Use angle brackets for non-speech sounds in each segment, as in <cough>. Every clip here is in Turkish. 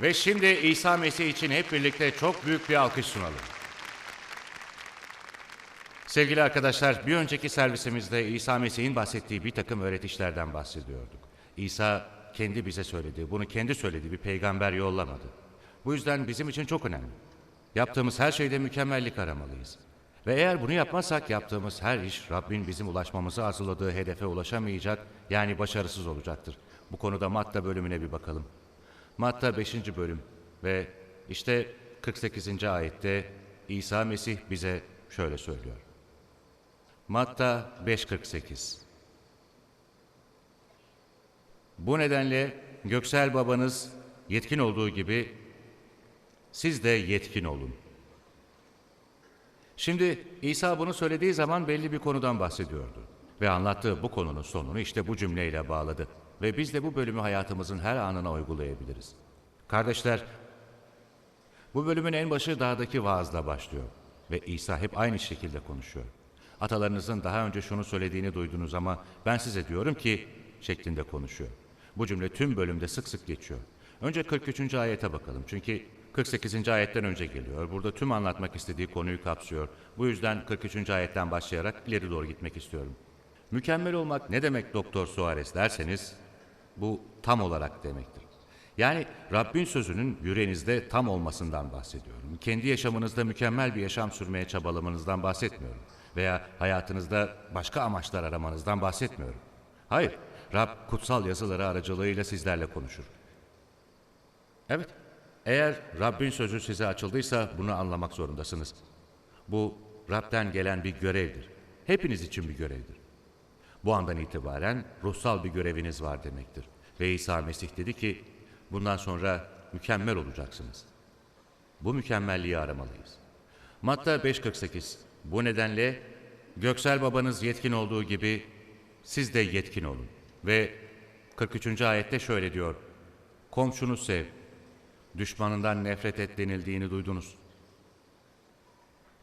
Ve şimdi İsa Mesih için hep birlikte çok büyük bir alkış sunalım. Sevgili arkadaşlar, bir önceki servisimizde İsa Mesih'in bahsettiği bir takım öğretişlerden bahsediyorduk. İsa kendi bize söyledi, bunu kendi söyledi, bir peygamber yollamadı. Bu yüzden bizim için çok önemli. Yaptığımız her şeyde mükemmellik aramalıyız. Ve eğer bunu yapmazsak yaptığımız her iş Rabbin bizim ulaşmamızı arzuladığı hedefe ulaşamayacak, yani başarısız olacaktır. Bu konuda Matta bölümüne bir bakalım. Matta 5. bölüm ve işte 48. ayette İsa Mesih bize şöyle söylüyor. Matta 5.48 Bu nedenle göksel babanız yetkin olduğu gibi siz de yetkin olun. Şimdi İsa bunu söylediği zaman belli bir konudan bahsediyordu. Ve anlattığı bu konunun sonunu işte bu cümleyle bağladı. Ve biz de bu bölümü hayatımızın her anına uygulayabiliriz. Kardeşler, bu bölümün en başı dağdaki vaazla başlıyor. Ve İsa hep aynı şekilde konuşuyor. Atalarınızın daha önce şunu söylediğini duydunuz ama ben size diyorum ki şeklinde konuşuyor. Bu cümle tüm bölümde sık sık geçiyor. Önce 43. ayete bakalım. Çünkü 48. ayetten önce geliyor. Burada tüm anlatmak istediği konuyu kapsıyor. Bu yüzden 43. ayetten başlayarak ileri doğru gitmek istiyorum. Mükemmel olmak ne demek Doktor Suarez derseniz bu tam olarak demektir. Yani Rabbin sözünün yüreğinizde tam olmasından bahsediyorum. Kendi yaşamınızda mükemmel bir yaşam sürmeye çabalamanızdan bahsetmiyorum. Veya hayatınızda başka amaçlar aramanızdan bahsetmiyorum. Hayır, Rab kutsal yazıları aracılığıyla sizlerle konuşur. Evet, eğer Rabbin sözü size açıldıysa bunu anlamak zorundasınız. Bu Rab'den gelen bir görevdir. Hepiniz için bir görevdir. Bu andan itibaren ruhsal bir göreviniz var demektir. Ve İsa Mesih dedi ki, bundan sonra mükemmel olacaksınız. Bu mükemmelliği aramalıyız. Matta 5.48 Bu nedenle göksel babanız yetkin olduğu gibi siz de yetkin olun. Ve 43. ayette şöyle diyor. Komşunu sev, düşmanından nefret et denildiğini duydunuz.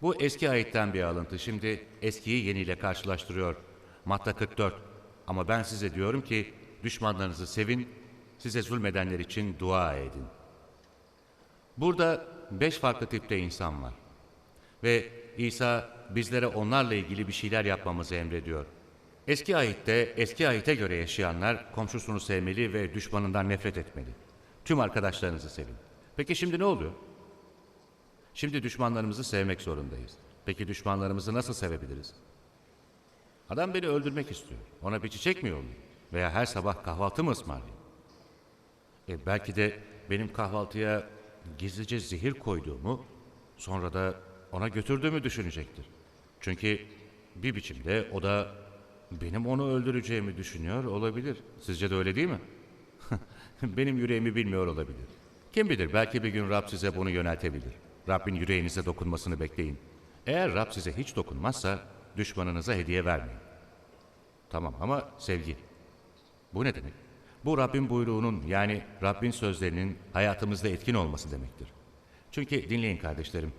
Bu eski ayetten bir alıntı. Şimdi eskiyi yeniyle karşılaştırıyor. Matta 44. Ama ben size diyorum ki düşmanlarınızı sevin, size zulmedenler için dua edin. Burada beş farklı tipte insan var. Ve İsa bizlere onlarla ilgili bir şeyler yapmamızı emrediyor. Eski ayette, eski ayete göre yaşayanlar komşusunu sevmeli ve düşmanından nefret etmeli. Tüm arkadaşlarınızı sevin. Peki şimdi ne oluyor? Şimdi düşmanlarımızı sevmek zorundayız. Peki düşmanlarımızı nasıl sevebiliriz? Adam beni öldürmek istiyor. Ona bir çiçek mi yollayayım? Veya her sabah kahvaltı mı ısmarlayayım? E belki de benim kahvaltıya gizlice zehir koyduğumu, sonra da ona götürdüğümü düşünecektir. Çünkü bir biçimde o da benim onu öldüreceğimi düşünüyor olabilir. Sizce de öyle değil mi? <laughs> benim yüreğimi bilmiyor olabilir. Kim bilir belki bir gün Rab size bunu yöneltebilir. Rabbin yüreğinize dokunmasını bekleyin. Eğer Rab size hiç dokunmazsa düşmanınıza hediye vermeyin. Tamam ama sevgi. Bu ne demek? Bu Rabbin buyruğunun yani Rabbin sözlerinin hayatımızda etkin olması demektir. Çünkü dinleyin kardeşlerim.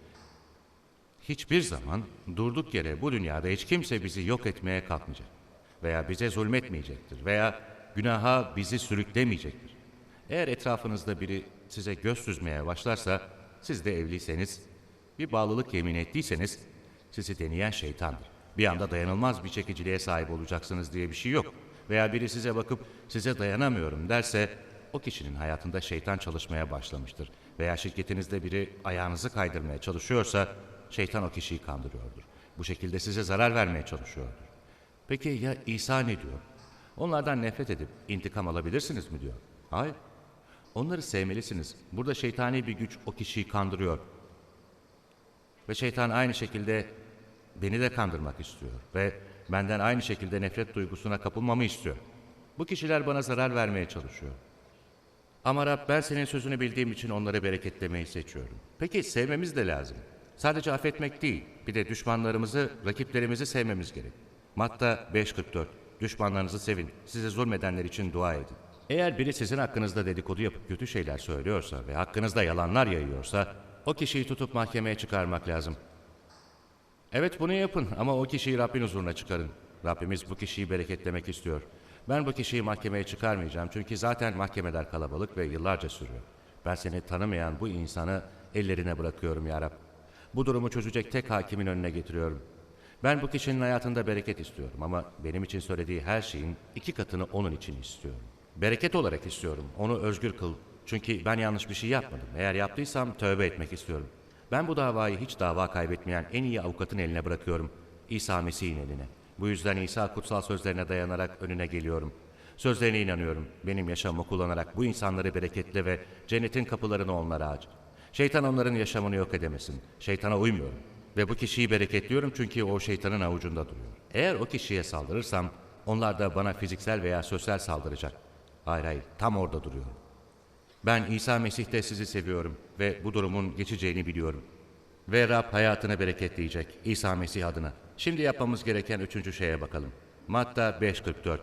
Hiçbir zaman durduk yere bu dünyada hiç kimse bizi yok etmeye kalkmayacak. Veya bize zulmetmeyecektir. Veya günaha bizi sürüklemeyecektir. Eğer etrafınızda biri size göz süzmeye başlarsa, siz de evliyseniz, bir bağlılık yemin ettiyseniz, sizi deneyen şeytandır. Bir anda dayanılmaz bir çekiciliğe sahip olacaksınız diye bir şey yok. Veya biri size bakıp size dayanamıyorum derse, o kişinin hayatında şeytan çalışmaya başlamıştır. Veya şirketinizde biri ayağınızı kaydırmaya çalışıyorsa, şeytan o kişiyi kandırıyordur. Bu şekilde size zarar vermeye çalışıyordur. Peki ya İsa ne diyor? Onlardan nefret edip intikam alabilirsiniz mi diyor? Hayır. Onları sevmelisiniz. Burada şeytani bir güç o kişiyi kandırıyor. Ve şeytan aynı şekilde beni de kandırmak istiyor. Ve benden aynı şekilde nefret duygusuna kapılmamı istiyor. Bu kişiler bana zarar vermeye çalışıyor. Ama Rab ben senin sözünü bildiğim için onları bereketlemeyi seçiyorum. Peki sevmemiz de lazım. Sadece affetmek değil, bir de düşmanlarımızı, rakiplerimizi sevmemiz gerek. Matta 5.44 Düşmanlarınızı sevin, size zulmedenler için dua edin. Eğer biri sizin hakkınızda dedikodu yapıp kötü şeyler söylüyorsa ve hakkınızda yalanlar yayıyorsa, o kişiyi tutup mahkemeye çıkarmak lazım. Evet bunu yapın ama o kişiyi Rabbin huzuruna çıkarın. Rabbimiz bu kişiyi bereketlemek istiyor. Ben bu kişiyi mahkemeye çıkarmayacağım çünkü zaten mahkemeler kalabalık ve yıllarca sürüyor. Ben seni tanımayan bu insanı ellerine bırakıyorum ya Rab. Bu durumu çözecek tek hakimin önüne getiriyorum. Ben bu kişinin hayatında bereket istiyorum ama benim için söylediği her şeyin iki katını onun için istiyorum. Bereket olarak istiyorum. Onu özgür kıl. Çünkü ben yanlış bir şey yapmadım. Eğer yaptıysam tövbe etmek istiyorum. Ben bu davayı hiç dava kaybetmeyen en iyi avukatın eline bırakıyorum. İsa Mesih'in eline. Bu yüzden İsa kutsal sözlerine dayanarak önüne geliyorum. Sözlerine inanıyorum. Benim yaşamımı kullanarak bu insanları bereketle ve cennetin kapılarını onlara aç. Şeytan onların yaşamını yok edemesin. Şeytana uymuyorum. Ve bu kişiyi bereketliyorum çünkü o şeytanın avucunda duruyor. Eğer o kişiye saldırırsam onlar da bana fiziksel veya sosyal saldıracak. Hayır hayır tam orada duruyorum. Ben İsa Mesih'te sizi seviyorum ve bu durumun geçeceğini biliyorum. Ve Rab hayatını bereketleyecek İsa Mesih adına. Şimdi yapmamız gereken üçüncü şeye bakalım. Matta 5.44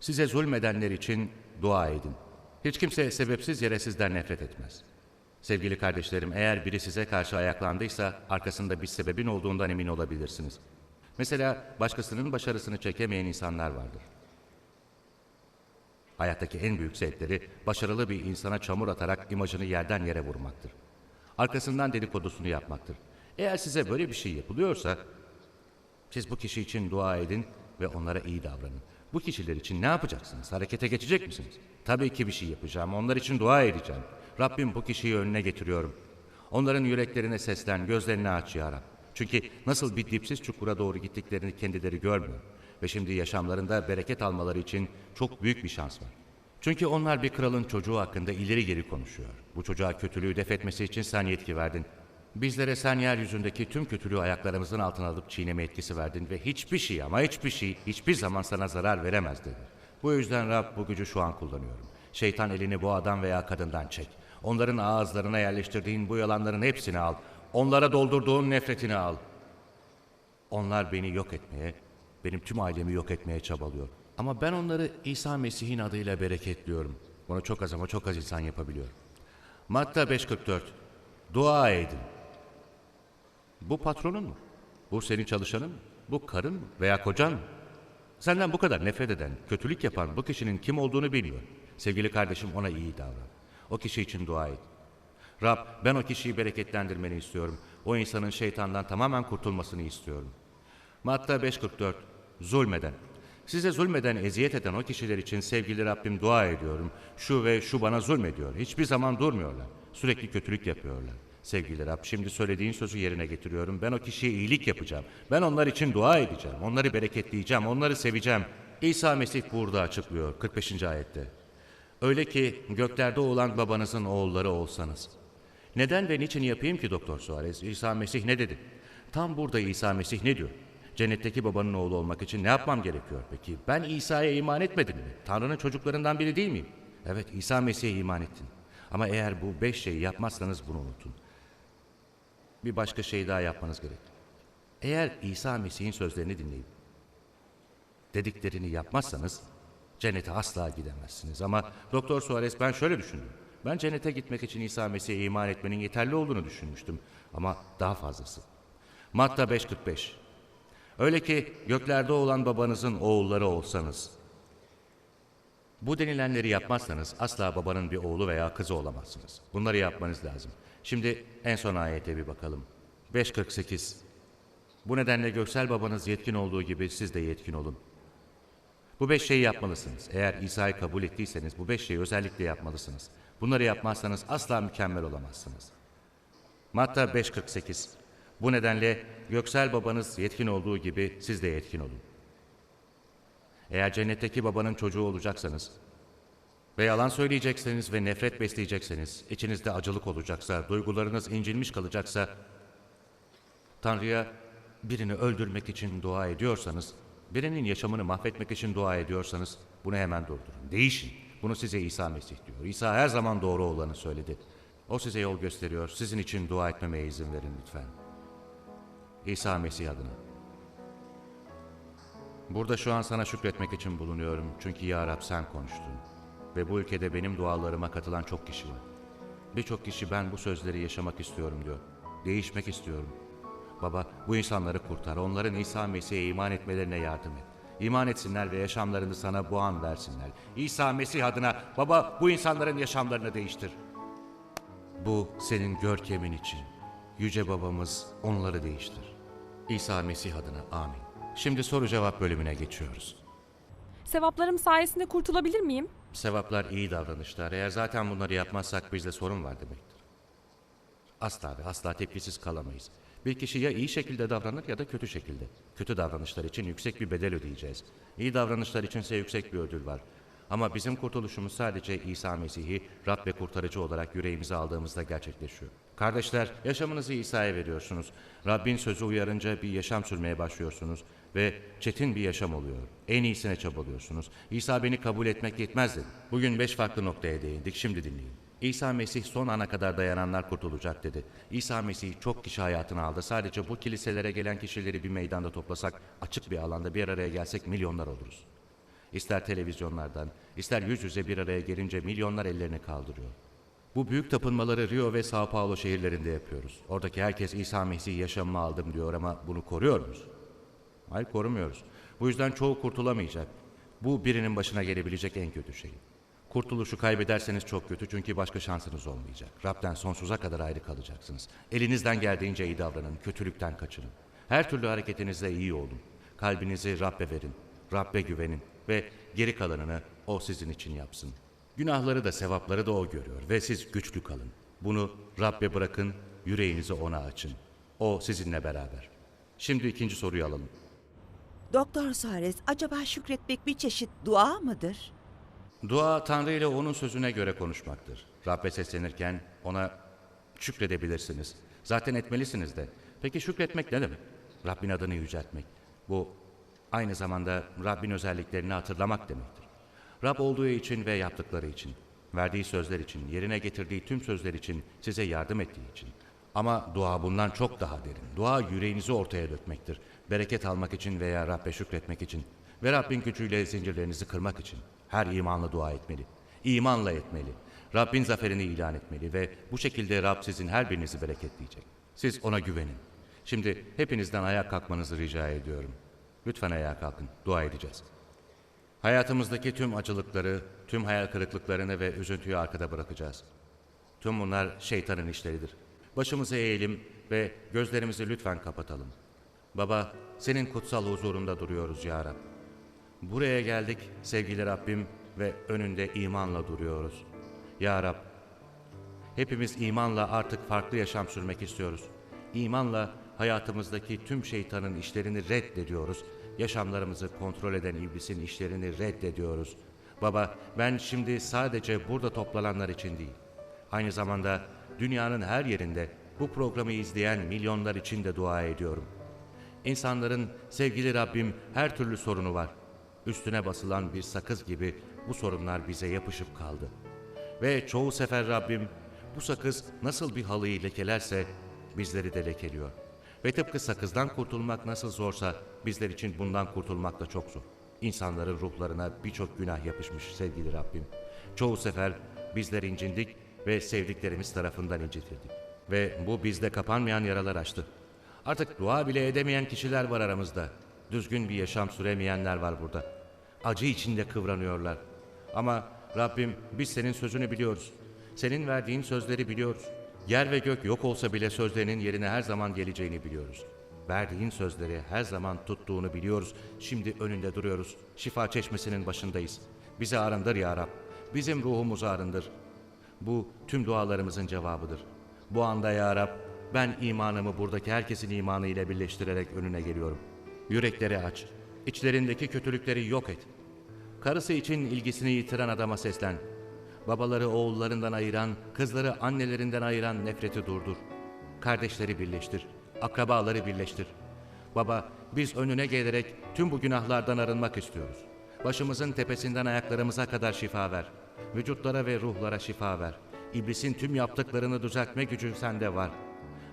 Size zulmedenler için dua edin. Hiç kimse sebepsiz yere sizden nefret etmez. Sevgili kardeşlerim, eğer biri size karşı ayaklandıysa arkasında bir sebebin olduğundan emin olabilirsiniz. Mesela başkasının başarısını çekemeyen insanlar vardır. Hayattaki en büyük zevkleri başarılı bir insana çamur atarak imajını yerden yere vurmaktır. Arkasından dedikodusunu yapmaktır. Eğer size böyle bir şey yapılıyorsa siz bu kişi için dua edin ve onlara iyi davranın. Bu kişiler için ne yapacaksınız? Harekete geçecek misiniz? Tabii ki bir şey yapacağım. Onlar için dua edeceğim. Rabbim bu kişiyi önüne getiriyorum. Onların yüreklerine seslen, gözlerini aç ya. Çünkü nasıl bir dipsiz çukura doğru gittiklerini kendileri görmüyor. Ve şimdi yaşamlarında bereket almaları için çok büyük bir şans var. Çünkü onlar bir kralın çocuğu hakkında ileri geri konuşuyor. Bu çocuğa kötülüğü def etmesi için sen yetki verdin. Bizlere sen yeryüzündeki tüm kötülüğü ayaklarımızın altına alıp çiğneme etkisi verdin ve hiçbir şey ama hiçbir şey hiçbir zaman sana zarar veremez dedi. Bu yüzden Rab bu gücü şu an kullanıyorum. Şeytan elini bu adam veya kadından çek. Onların ağızlarına yerleştirdiğin bu yalanların hepsini al. Onlara doldurduğun nefretini al. Onlar beni yok etmeye, benim tüm ailemi yok etmeye çabalıyor. Ama ben onları İsa Mesih'in adıyla bereketliyorum. Bunu çok az ama çok az insan yapabiliyor. Matta 5.44 Dua edin. Bu patronun mu? Bu senin çalışanın mı? Bu karın mı? Veya kocan mı? Senden bu kadar nefret eden, kötülük yapan bu kişinin kim olduğunu biliyor. Sevgili kardeşim ona iyi davran. O kişi için dua et. Rab ben o kişiyi bereketlendirmeni istiyorum. O insanın şeytandan tamamen kurtulmasını istiyorum. Matta 5.44 Zulmeden. Size zulmeden, eziyet eden o kişiler için sevgili Rabbim dua ediyorum. Şu ve şu bana zulmediyor. Hiçbir zaman durmuyorlar. Sürekli kötülük yapıyorlar. Sevgili Rab şimdi söylediğin sözü yerine getiriyorum. Ben o kişiye iyilik yapacağım. Ben onlar için dua edeceğim. Onları bereketleyeceğim. Onları seveceğim. İsa Mesih burada açıklıyor 45. ayette. Öyle ki göklerde olan babanızın oğulları olsanız. Neden ve niçin yapayım ki Doktor Suarez? İsa Mesih ne dedi? Tam burada İsa Mesih ne diyor? Cennetteki babanın oğlu olmak için ne yapmam gerekiyor peki? Ben İsa'ya iman etmedim mi? Tanrı'nın çocuklarından biri değil miyim? Evet İsa Mesih'e iman ettin. Ama eğer bu beş şeyi yapmazsanız bunu unutun. Bir başka şey daha yapmanız gerek. Eğer İsa Mesih'in sözlerini dinleyip dediklerini yapmazsanız cennete asla gidemezsiniz. Ama Doktor Suarez ben şöyle düşündüm. Ben cennete gitmek için İsa Mesih'e iman etmenin yeterli olduğunu düşünmüştüm. Ama daha fazlası. Matta 5.45 Öyle ki göklerde olan babanızın oğulları olsanız. Bu denilenleri yapmazsanız asla babanın bir oğlu veya kızı olamazsınız. Bunları yapmanız lazım. Şimdi en son ayete bir bakalım. 5.48 Bu nedenle göksel babanız yetkin olduğu gibi siz de yetkin olun. Bu beş şeyi yapmalısınız. Eğer İsa'yı kabul ettiyseniz bu beş şeyi özellikle yapmalısınız. Bunları yapmazsanız asla mükemmel olamazsınız. Matta 5.48 Bu nedenle göksel babanız yetkin olduğu gibi siz de yetkin olun. Eğer cennetteki babanın çocuğu olacaksanız ve yalan söyleyecekseniz ve nefret besleyecekseniz, içinizde acılık olacaksa, duygularınız incinmiş kalacaksa, Tanrı'ya birini öldürmek için dua ediyorsanız, birinin yaşamını mahvetmek için dua ediyorsanız bunu hemen durdurun. Değişin. Bunu size İsa Mesih diyor. İsa her zaman doğru olanı söyledi. O size yol gösteriyor. Sizin için dua etmeme izin verin lütfen. İsa Mesih adına. Burada şu an sana şükretmek için bulunuyorum. Çünkü ya Rab sen konuştun. Ve bu ülkede benim dualarıma katılan çok kişi var. Birçok kişi ben bu sözleri yaşamak istiyorum diyor. Değişmek istiyorum. Baba bu insanları kurtar. Onların İsa Mesih'e iman etmelerine yardım et. İman etsinler ve yaşamlarını sana bu an versinler. İsa Mesih adına baba bu insanların yaşamlarını değiştir. Bu senin görkemin için. Yüce babamız onları değiştir. İsa Mesih adına amin. Şimdi soru cevap bölümüne geçiyoruz. Sevaplarım sayesinde kurtulabilir miyim? Sevaplar iyi davranışlar. Eğer zaten bunları yapmazsak bizde sorun var demektir. Asla ve asla tepkisiz kalamayız. Bir kişi ya iyi şekilde davranır ya da kötü şekilde. Kötü davranışlar için yüksek bir bedel ödeyeceğiz. İyi davranışlar içinse yüksek bir ödül var. Ama bizim kurtuluşumuz sadece İsa Mesih'i Rab ve kurtarıcı olarak yüreğimize aldığımızda gerçekleşiyor. Kardeşler, yaşamınızı İsa'ya veriyorsunuz. Rabbin sözü uyarınca bir yaşam sürmeye başlıyorsunuz ve çetin bir yaşam oluyor. En iyisine çabalıyorsunuz. İsa beni kabul etmek yetmez dedi. Bugün beş farklı noktaya değindik. Şimdi dinleyin. İsa Mesih son ana kadar dayananlar kurtulacak dedi. İsa Mesih çok kişi hayatını aldı. Sadece bu kiliselere gelen kişileri bir meydanda toplasak, açık bir alanda bir araya gelsek milyonlar oluruz. İster televizyonlardan, ister yüz yüze bir araya gelince milyonlar ellerini kaldırıyor. Bu büyük tapınmaları Rio ve Sao Paulo şehirlerinde yapıyoruz. Oradaki herkes İsa Mesih yaşamımı aldım diyor ama bunu koruyor muyuz? Hayır korumuyoruz. Bu yüzden çoğu kurtulamayacak. Bu birinin başına gelebilecek en kötü şey. Kurtuluşu kaybederseniz çok kötü çünkü başka şansınız olmayacak. Rab'den sonsuza kadar ayrı kalacaksınız. Elinizden geldiğince iyi davranın, kötülükten kaçının. Her türlü hareketinizde iyi olun. Kalbinizi Rab'be verin, Rab'be güvenin ve geri kalanını O sizin için yapsın. Günahları da sevapları da O görüyor ve siz güçlü kalın. Bunu Rab'be bırakın, yüreğinizi O'na açın. O sizinle beraber. Şimdi ikinci soruyu alalım. Doktor Suarez, acaba şükretmek bir çeşit dua mıdır? Dua Tanrı ile onun sözüne göre konuşmaktır. Rabbe seslenirken ona şükredebilirsiniz. Zaten etmelisiniz de. Peki şükretmek ne demek? Rabbin adını yüceltmek. Bu aynı zamanda Rabbin özelliklerini hatırlamak demektir. Rab olduğu için ve yaptıkları için, verdiği sözler için, yerine getirdiği tüm sözler için, size yardım ettiği için. Ama dua bundan çok daha derin. Dua yüreğinizi ortaya dökmektir. Bereket almak için veya Rabbe şükretmek için ve Rabbin gücüyle zincirlerinizi kırmak için. Her imanla dua etmeli. İmanla etmeli. Rabbin zaferini ilan etmeli ve bu şekilde Rab sizin her birinizi bereketleyecek. Siz ona güvenin. Şimdi hepinizden ayağa kalkmanızı rica ediyorum. Lütfen ayağa kalkın. Dua edeceğiz. Hayatımızdaki tüm acılıkları, tüm hayal kırıklıklarını ve üzüntüyü arkada bırakacağız. Tüm bunlar şeytanın işleridir. Başımızı eğelim ve gözlerimizi lütfen kapatalım. Baba, senin kutsal huzurunda duruyoruz ya Rab. Buraya geldik sevgili Rabbim ve önünde imanla duruyoruz. Ya Rab, hepimiz imanla artık farklı yaşam sürmek istiyoruz. İmanla hayatımızdaki tüm şeytanın işlerini reddediyoruz. Yaşamlarımızı kontrol eden iblisin işlerini reddediyoruz. Baba, ben şimdi sadece burada toplananlar için değil, aynı zamanda dünyanın her yerinde bu programı izleyen milyonlar için de dua ediyorum. İnsanların sevgili Rabbim her türlü sorunu var. Üstüne basılan bir sakız gibi bu sorunlar bize yapışıp kaldı. Ve çoğu sefer Rabbim bu sakız nasıl bir halıyı lekelerse bizleri de lekeliyor. Ve tıpkı sakızdan kurtulmak nasıl zorsa bizler için bundan kurtulmak da çok zor. İnsanların ruhlarına birçok günah yapışmış sevgili Rabbim. Çoğu sefer bizler incindik ve sevdiklerimiz tarafından incitildik. Ve bu bizde kapanmayan yaralar açtı. Artık dua bile edemeyen kişiler var aramızda. Düzgün bir yaşam süremeyenler var burada. Acı içinde kıvranıyorlar. Ama Rabbim biz senin sözünü biliyoruz. Senin verdiğin sözleri biliyoruz. Yer ve gök yok olsa bile sözlerinin yerine her zaman geleceğini biliyoruz. Verdiğin sözleri her zaman tuttuğunu biliyoruz. Şimdi önünde duruyoruz. Şifa çeşmesinin başındayız. Bizi arındır ya Rab. Bizim ruhumuzu arındır. Bu tüm dualarımızın cevabıdır. Bu anda ya Rab, ben imanımı buradaki herkesin imanı ile birleştirerek önüne geliyorum. Yürekleri aç, içlerindeki kötülükleri yok et. Karısı için ilgisini yitiren adama seslen. Babaları oğullarından ayıran, kızları annelerinden ayıran nefreti durdur. Kardeşleri birleştir, akrabaları birleştir. Baba, biz önüne gelerek tüm bu günahlardan arınmak istiyoruz. Başımızın tepesinden ayaklarımıza kadar şifa ver. Vücutlara ve ruhlara şifa ver. İblisin tüm yaptıklarını düzeltme gücü sende var.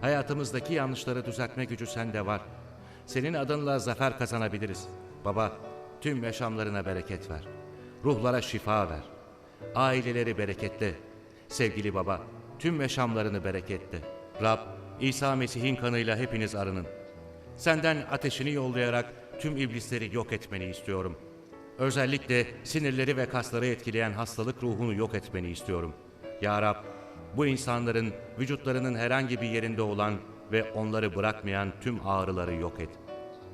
Hayatımızdaki yanlışları düzeltme gücü sende var. Senin adınla zafer kazanabiliriz. Baba, tüm yaşamlarına bereket ver. Ruhlara şifa ver. Aileleri bereketle. Sevgili baba, tüm yaşamlarını bereketle. Rab, İsa Mesih'in kanıyla hepiniz arının. Senden ateşini yollayarak tüm iblisleri yok etmeni istiyorum. Özellikle sinirleri ve kasları etkileyen hastalık ruhunu yok etmeni istiyorum. Ya Rab, bu insanların vücutlarının herhangi bir yerinde olan ve onları bırakmayan tüm ağrıları yok et.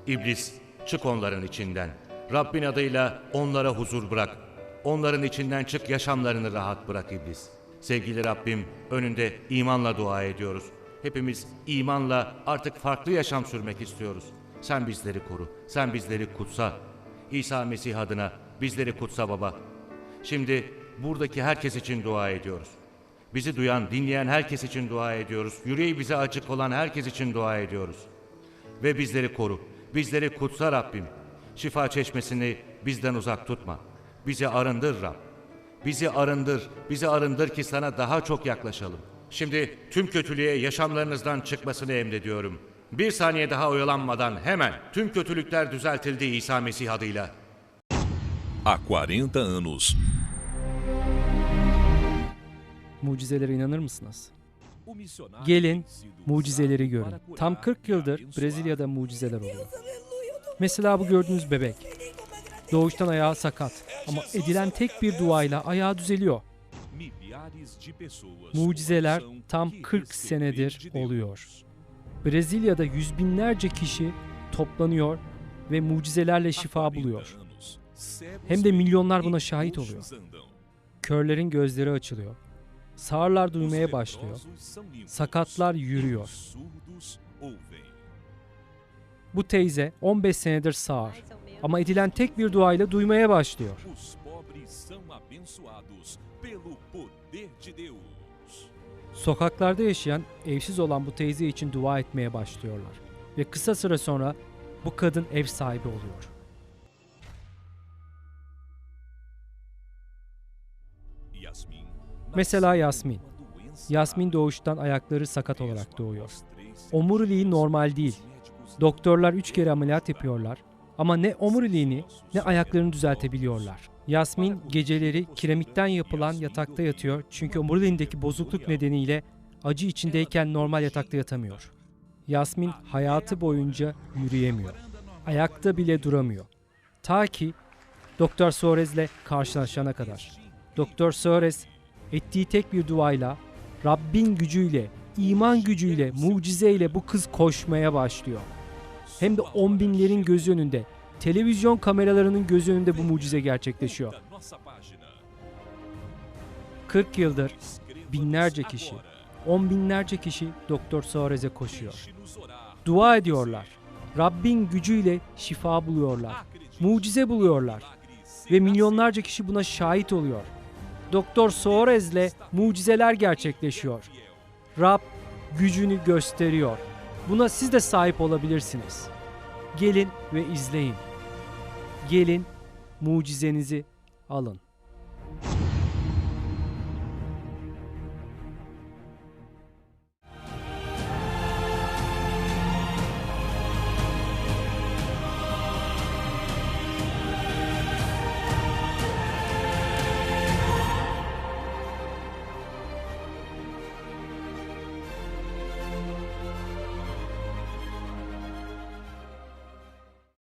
İblis, çık onların içinden. Rabbin adıyla onlara huzur bırak. Onların içinden çık yaşamlarını rahat bırak iblis. Sevgili Rabbim, önünde imanla dua ediyoruz. Hepimiz imanla artık farklı yaşam sürmek istiyoruz. Sen bizleri koru, sen bizleri kutsa. İsa Mesih adına bizleri kutsa baba. Şimdi buradaki herkes için dua ediyoruz. Bizi duyan, dinleyen herkes için dua ediyoruz. Yüreği bize açık olan herkes için dua ediyoruz. Ve bizleri koru, bizleri kutsa Rabbim. Şifa çeşmesini bizden uzak tutma. Bizi arındır Rab. Bizi arındır, bizi arındır ki sana daha çok yaklaşalım. Şimdi tüm kötülüğe yaşamlarınızdan çıkmasını emrediyorum. Bir saniye daha oyalanmadan hemen tüm kötülükler düzeltildi İsa Mesih adıyla. Há 40 anos, Mucizelere inanır mısınız? Gelin mucizeleri görün. Tam 40 yıldır Brezilya'da mucizeler oluyor. Mesela bu gördüğünüz bebek. Doğuştan ayağı sakat ama edilen tek bir duayla ayağı düzeliyor. Mucizeler tam 40 senedir oluyor. Brezilya'da yüz binlerce kişi toplanıyor ve mucizelerle şifa buluyor. Hem de milyonlar buna şahit oluyor. Körlerin gözleri açılıyor. Sağırlar duymaya başlıyor. Sakatlar yürüyor. Bu teyze 15 senedir sağır ama edilen tek bir duayla duymaya başlıyor. Sokaklarda yaşayan, evsiz olan bu teyze için dua etmeye başlıyorlar. Ve kısa süre sonra bu kadın ev sahibi oluyor. Mesela Yasmin. Yasmin doğuştan ayakları sakat olarak doğuyor. Omuriliği normal değil. Doktorlar üç kere ameliyat yapıyorlar ama ne omuriliğini ne ayaklarını düzeltebiliyorlar. Yasmin geceleri kiremitten yapılan yatakta yatıyor çünkü omuriliğindeki bozukluk nedeniyle acı içindeyken normal yatakta yatamıyor. Yasmin hayatı boyunca yürüyemiyor. Ayakta bile duramıyor. Ta ki Doktor Suarez'le karşılaşana kadar. Doktor Suarez ettiği tek bir duayla Rabbin gücüyle, iman gücüyle, mucizeyle bu kız koşmaya başlıyor. Hem de on binlerin gözü önünde, televizyon kameralarının gözü önünde bu mucize gerçekleşiyor. 40 yıldır binlerce kişi, on binlerce kişi Doktor Suarez'e koşuyor. Dua ediyorlar. Rabbin gücüyle şifa buluyorlar. Mucize buluyorlar. Ve milyonlarca kişi buna şahit oluyor. Doktor Suarez'le mucizeler gerçekleşiyor. Rab gücünü gösteriyor. Buna siz de sahip olabilirsiniz. Gelin ve izleyin. Gelin mucizenizi alın.